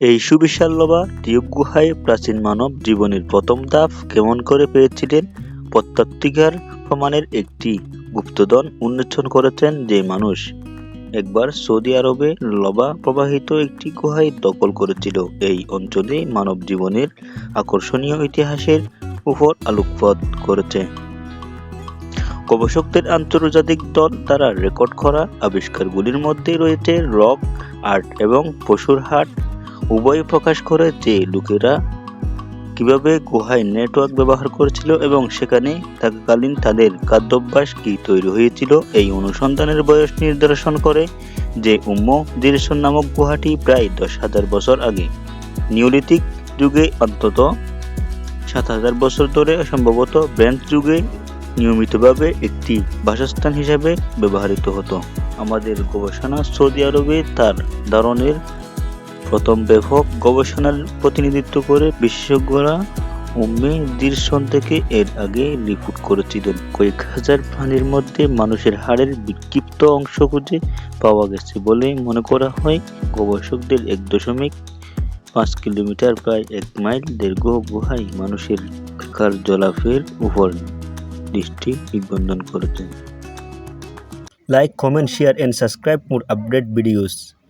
এই সুবিশাল লোবা টিউব গুহায় প্রাচীন মানব জীবনের প্রথম ধাপ কেমন করে পেয়েছিলেন প্রত্যাত্তিকার প্রমাণের একটি গুপ্তধন উন্মোচন করেছেন যে মানুষ একবার সৌদি আরবে লবা প্রবাহিত একটি গুহায় দখল করেছিল। এই অঞ্চলে মানব জীবনের আকর্ষণীয় ইতিহাসের উপর আলোকপাত করেছে। গবেষকদের আন্তর্জাতিক দল দ্বারা রেকর্ড করা আবিষ্কারগুলির মধ্যে রয়েছে রক, আর্ট এবং পশুর হাট উভয় প্রকাশ করে যে লোকেরা কীভাবে গুহায় নেটওয়ার্ক ব্যবহার করেছিল এবং সেখানে থাকাকালীন তাদের খাদ্যাভ্যাস কি তৈরি হয়েছিল, এই অনুসন্ধানের বয়স নির্ধারণ করে যে উম্ম দিরসন নামক গুহাটি প্রায় দশ হাজার বছর আগে নিওলিথিক যুগে অন্তত সাত হাজার বছর ধরে সম্ভবত ব্রেঞ্চ যুগে নিয়মিতভাবে একটি বাসস্থান হিসাবে ব্যবহৃত হতো। আমাদের গবেষণা সৌদি আরবে তার ধারণের প্রথম ব্যাপক গবেষণার প্রতিনিধিত্ব করে বিশেষজ্ঞরা উম্মে দীর্শন থেকে এর আগে রিপোর্ট করেছিলেন। কয়েক হাজার প্রাণীর মধ্যে মানুষের হাড়ের বিক্ষিপ্ত অংশ খুঁজে পাওয়া গেছে বলে মনে করা হয়। গবেষকদের এক দশমিক পাঁচ কিলোমিটার প্রায় এক মাইল দীর্ঘ গুহায় মানুষের কার্যকলাপের উপর দৃষ্টি নিবন্ধন করেছেন। Like comment share and subscribe more update videos